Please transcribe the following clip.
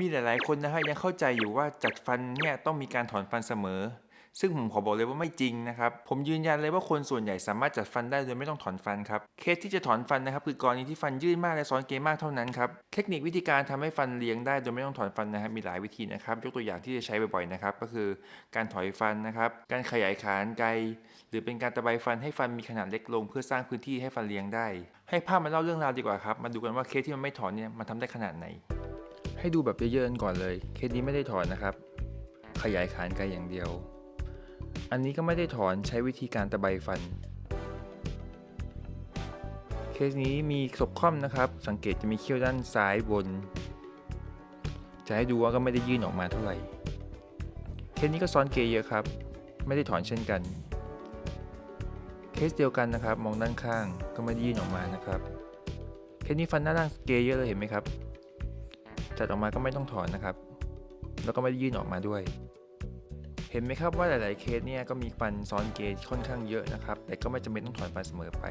มีหลาย ๆ คนนะฮะยังเข้าใจอยู่ว่าจัดฟันเนี่ยต้องมีการถอนฟันเสมอ ซึ่งผมขอบอกเลยว่าไม่จริงนะครับ ผมยืนยันเลยว่าคนส่วนใหญ่สามารถจัดฟันได้โดยไม่ต้องถอนฟันครับ เคสที่จะถอนฟันนะครับ คือกรณีที่ฟันยื่นมากและซ้อนเกยมากเท่านั้นครับ เทคนิควิธีการทำให้ฟันเลี้ยงได้โดยไม่ต้องถอนฟันนะครับมีหลายวิธีนะครับ ยกตัวอย่างที่จะใช้บ่อย ๆ นะครับ ก็คือการถอยฟันนะครับ การขยายขานไกล หรือเป็นการตะไบฟันให้ฟันมีขนาดเล็กลง เพื่อสร้างพื้นที่ให้ฟันเลี้ยงได้ ให้ภาพมาเล่าเรื่องราวดีกว่าครับ มาดูกันว่าเคสที่มันไม่ถอนเนี่ยมันทำได้ขนาดไหน ให้ดูแบบเยอะๆกันก่อนเลย เคสนี้ไม่ได้ถอนนะครับ ขยายขานไกลอย่างเดียว อันนี้ก็ไม่ได้ถอนใช้วิธีการตะไบฟัน เคสนี้มีศพคว่ำนะครับ สังเกตจะมีเขี้ยวด้านซ้ายบน จะให้ดูว่าก็ไม่ได้ยื่นออกมาเท่าไหร่ เคสนี้ก็ซ้อนเกยเยอะครับ ไม่ได้ถอนเช่นกัน เคสเดียวกันนะครับ มองด้านข้างก็ไม่ได้ยื่นออกมานะครับ เคสนี้ฟันหน้าล่างเกยเยอะเลยเห็นไหมครับ ตัดออกมาก็ไม่ต้องถอนนะครับ แล้วก็ไม่ได้ยื่นออกมาด้วย เห็นไหมครับว่าหลาย ๆ เคสเนี่ยก็มีฟันซ้อนเกจค่อนข้างเยอะนะครับ แต่ก็ไม่จำเป็นต้องถอนฟันเสมอไป